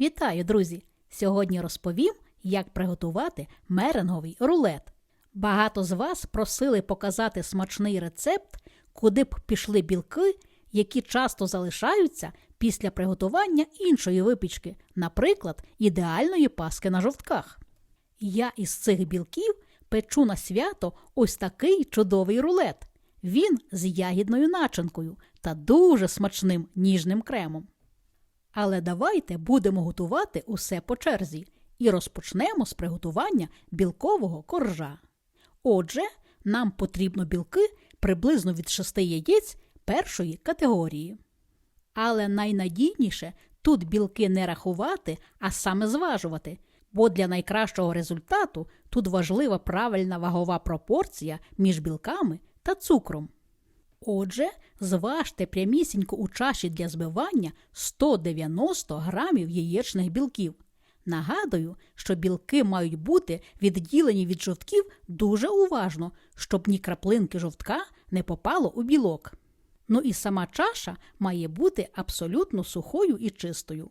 Вітаю, друзі! Сьогодні розповім, як приготувати меренговий рулет. Багато з вас просили показати смачний рецепт, куди б пішли білки, які часто залишаються після приготування іншої випічки, наприклад, ідеальної паски на жовтках. Я із цих білків печу на свято ось такий чудовий рулет. Він з ягідною начинкою та дуже смачним ніжним кремом. Але давайте будемо готувати усе по черзі і розпочнемо з приготування білкового коржа. Отже, нам потрібно білки приблизно від 6 яєць першої категорії. Але найнадійніше тут білки не рахувати, а саме зважувати, бо для найкращого результату тут важлива правильна вагова пропорція між білками та цукром. Отже, зважте прямісінько у чаші для збивання 190 грамів яєчних білків. Нагадую, що білки мають бути відділені від жовтків дуже уважно, щоб ні краплинки жовтка не попало у білок. Ну і сама чаша має бути абсолютно сухою і чистою.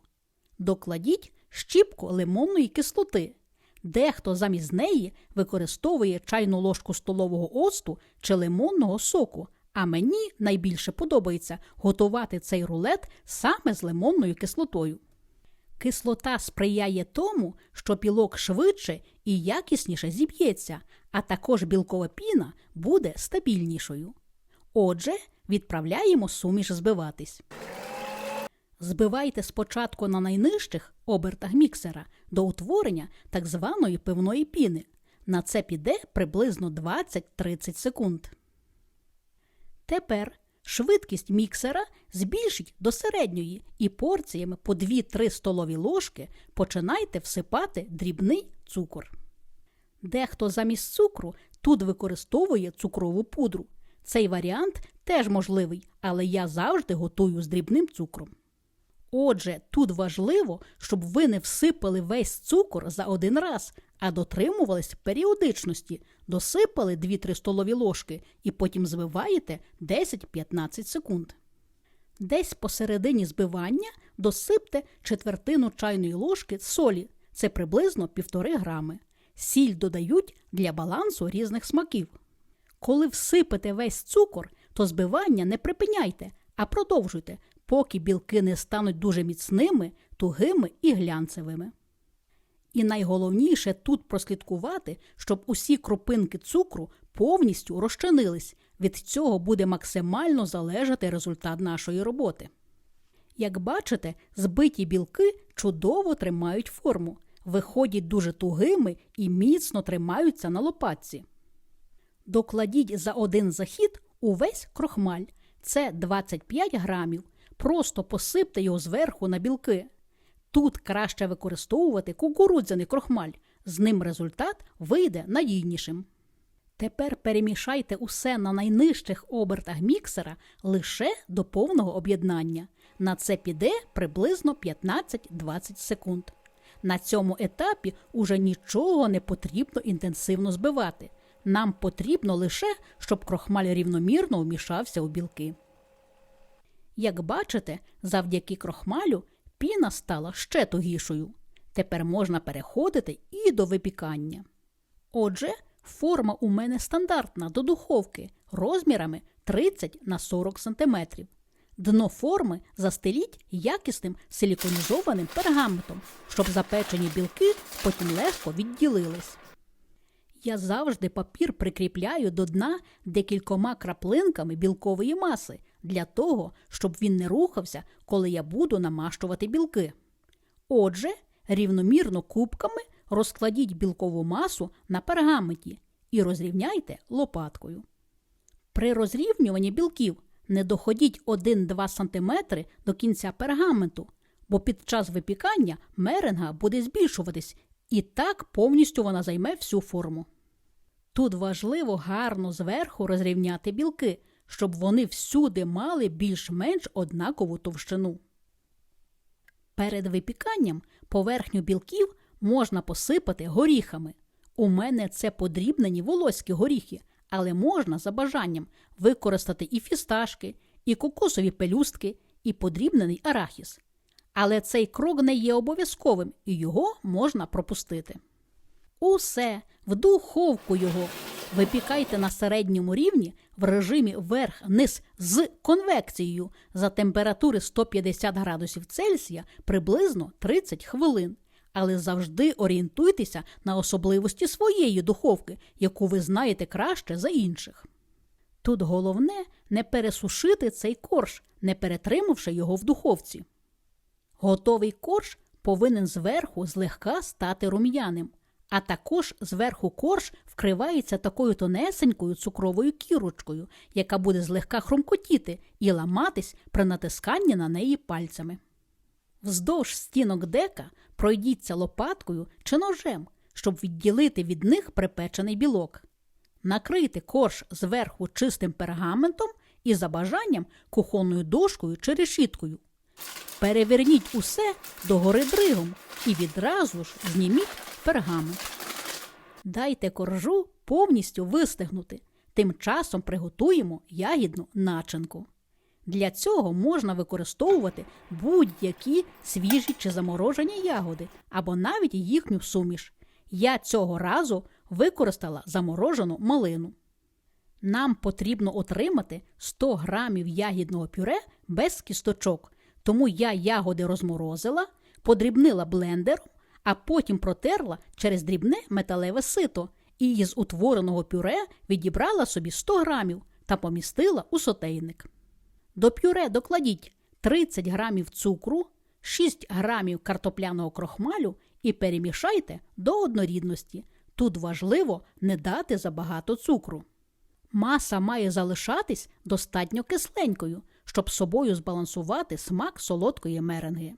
Докладіть щіпку лимонної кислоти. Дехто замість неї використовує чайну ложку столового оцту чи лимонного соку, а мені найбільше подобається готувати цей рулет саме з лимонною кислотою. Кислота сприяє тому, що білок швидше і якісніше зіб'ється, а також білкова піна буде стабільнішою. Отже, відправляємо суміш збиватись. Збивайте спочатку на найнижчих обертах міксера до утворення так званої пивної піни. На це піде приблизно 20-30 секунд. Тепер швидкість міксера збільшіть до середньої і порціями по 2-3 столові ложки починайте всипати дрібний цукор. Дехто замість цукру тут використовує цукрову пудру. Цей варіант теж можливий, але я завжди готую з дрібним цукром. Отже, тут важливо, щоб ви не всипали весь цукор за один раз, а дотримувались періодичності, досипали 2-3 столові ложки і потім збиваєте 10-15 секунд. Десь посередині збивання досипте четвертину чайної ложки солі, це приблизно 1,5 грами. Сіль додають для балансу різних смаків. Коли всипете весь цукор, то збивання не припиняйте, а продовжуйте, поки білки не стануть дуже міцними, тугими і глянцевими. І найголовніше тут прослідкувати, щоб усі крупинки цукру повністю розчинились. Від цього буде максимально залежати результат нашої роботи. Як бачите, збиті білки чудово тримають форму, виходять дуже тугими і міцно тримаються на лопатці. Докладіть за один захід увесь крохмаль це 25 грамів. Просто посипте його зверху на білки. Тут краще використовувати кукурудзяний крохмаль, з ним результат вийде надійнішим. Тепер перемішайте усе на найнижчих обертах міксера лише до повного об'єднання. На це піде приблизно 15-20 секунд. На цьому етапі уже нічого не потрібно інтенсивно збивати. Нам потрібно лише, щоб крохмаль рівномірно вмішався у білки. Як бачите, завдяки крохмалю піна стала ще тугішою. Тепер можна переходити і до випікання. Отже, форма у мене стандартна до духовки розмірами 30 на 40 см. Дно форми застеліть якісним силіконізованим пергаментом, щоб запечені білки потім легко відділились. Я завжди папір прикріпляю до дна декількома краплинками білкової маси для того, щоб він не рухався, коли я буду намащувати білки. Отже, рівномірно кубками розкладіть білкову масу на пергаменті і розрівняйте лопаткою. При розрівнюванні білків не доходіть 1-2 см до кінця пергаменту, бо під час випікання меренга буде збільшуватись і так повністю вона займе всю форму. Тут важливо гарно зверху розрівняти білки, щоб вони всюди мали більш-менш однакову товщину. Перед випіканням поверхню білків можна посипати горіхами. У мене це подрібнені волоські горіхи, але можна за бажанням використати і фісташки, і кокосові пелюстки, і подрібнений арахіс. Але цей крок не є обов'язковим і його можна пропустити. Усе в духовку його. Випікайте на середньому рівні в режимі верх-низ з конвекцією за температури 150 градусів Цельсія приблизно 30 хвилин. Але завжди орієнтуйтеся на особливості своєї духовки, яку ви знаєте краще за інших. Тут головне не пересушити цей корж, не перетримавши його в духовці. Готовий корж повинен зверху злегка стати рум'яним, а також зверху корж вкривається такою тонесенькою цукровою кірочкою, яка буде злегка хрумкотіти і ламатись при натисканні на неї пальцями. Вздовж стінок дека пройдіться лопаткою чи ножем, щоб відділити від них припечений білок. Накрийте корж зверху чистим пергаментом і за бажанням кухонною дошкою чи решіткою. Переверніть усе догори дригом і відразу ж зніміть пергамент. Дайте коржу повністю вистигнути. Тим часом приготуємо ягідну начинку. Для цього можна використовувати будь-які свіжі чи заморожені ягоди або навіть їхню суміш. Я цього разу використала заморожену малину. Нам потрібно отримати 100 грамів ягідного пюре без кісточок, тому я ягоди розморозила, подрібнила блендером, а потім протерла через дрібне металеве сито і із утвореного пюре відібрала собі 100 грамів та помістила у сотейник. До пюре докладіть 30 грамів цукру, 6 грамів картопляного крохмалю і перемішайте до однорідності. Тут важливо не дати забагато цукру. Маса має залишатись достатньо кисленькою, щоб собою збалансувати смак солодкої меренги.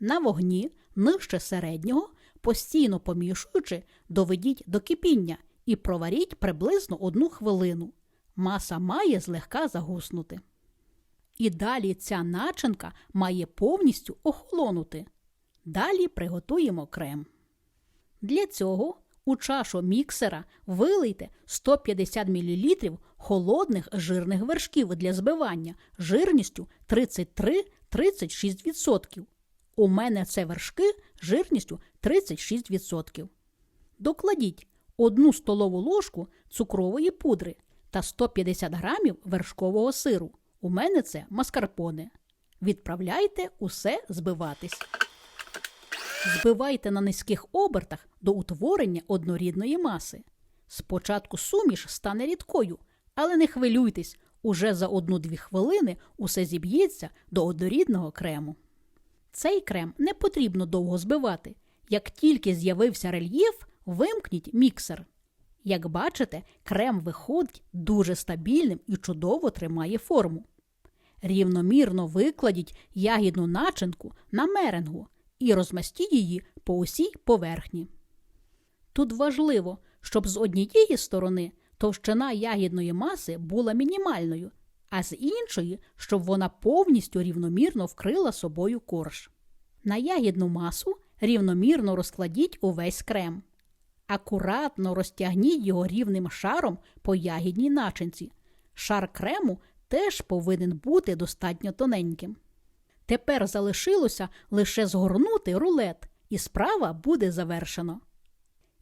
На вогні, нижче середнього, постійно помішуючи, доведіть до кипіння і проваріть приблизно одну хвилину. Маса має злегка загуснути. І далі ця начинка має повністю охолонути. Далі приготуємо крем. Для цього у чашу міксера вилийте 150 мл холодних жирних вершків для збивання жирністю 33-36%. У мене це вершки жирністю 36%. Докладіть 1 столову ложку цукрової пудри та 150 грамів вершкового сиру. У мене це маскарпоне. Відправляйте усе збиватись. Збивайте на низьких обертах до утворення однорідної маси. Спочатку суміш стане рідкою, але не хвилюйтесь, уже за 1-2 хвилини усе зіб'ється до однорідного крему. Цей крем не потрібно довго збивати. Як тільки з'явився рельєф, вимкніть міксер. Як бачите, крем виходить дуже стабільним і чудово тримає форму. Рівномірно викладіть ягідну начинку на меренгу і розмастіть її по усій поверхні. Тут важливо, щоб з однієї сторони товщина ягідної маси була мінімальною, а з іншої, щоб вона повністю рівномірно вкрила собою корж. На ягідну масу рівномірно розкладіть увесь крем. Акуратно розтягніть його рівним шаром по ягідній начинці. Шар крему теж повинен бути достатньо тоненьким. Тепер залишилося лише згорнути рулет, і справа буде завершено.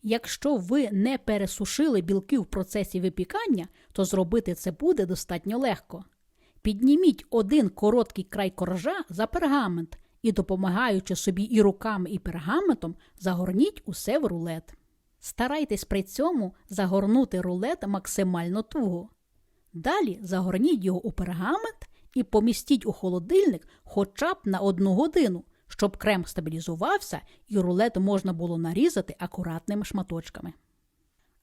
Якщо ви не пересушили білки в процесі випікання, то зробити це буде достатньо легко. Підніміть один короткий край коржа за пергамент і, допомагаючи собі і руками, і пергаментом, загорніть усе в рулет. Старайтесь при цьому загорнути рулет максимально туго. Далі загорніть його у пергамент і помістіть у холодильник хоча б на одну годину, щоб крем стабілізувався і рулет можна було нарізати акуратними шматочками.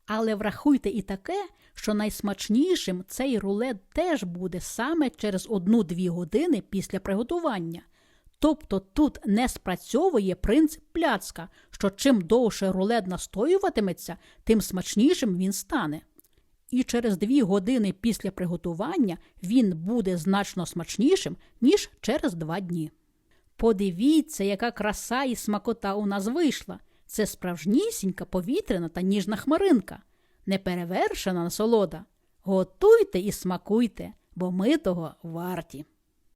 Але врахуйте і таке, що найсмачнішим цей рулет теж буде саме через 1-2 години після приготування. Тобто тут не спрацьовує принцип пляцка, що чим довше рулет настоюватиметься, тим смачнішим він стане. І через 2 години після приготування він буде значно смачнішим, ніж через 2 дні. Подивіться, яка краса і смакота у нас вийшла. Це справжнісінька повітряна та ніжна хмаринка, неперевершена насолода. Готуйте і смакуйте, бо ми того варті.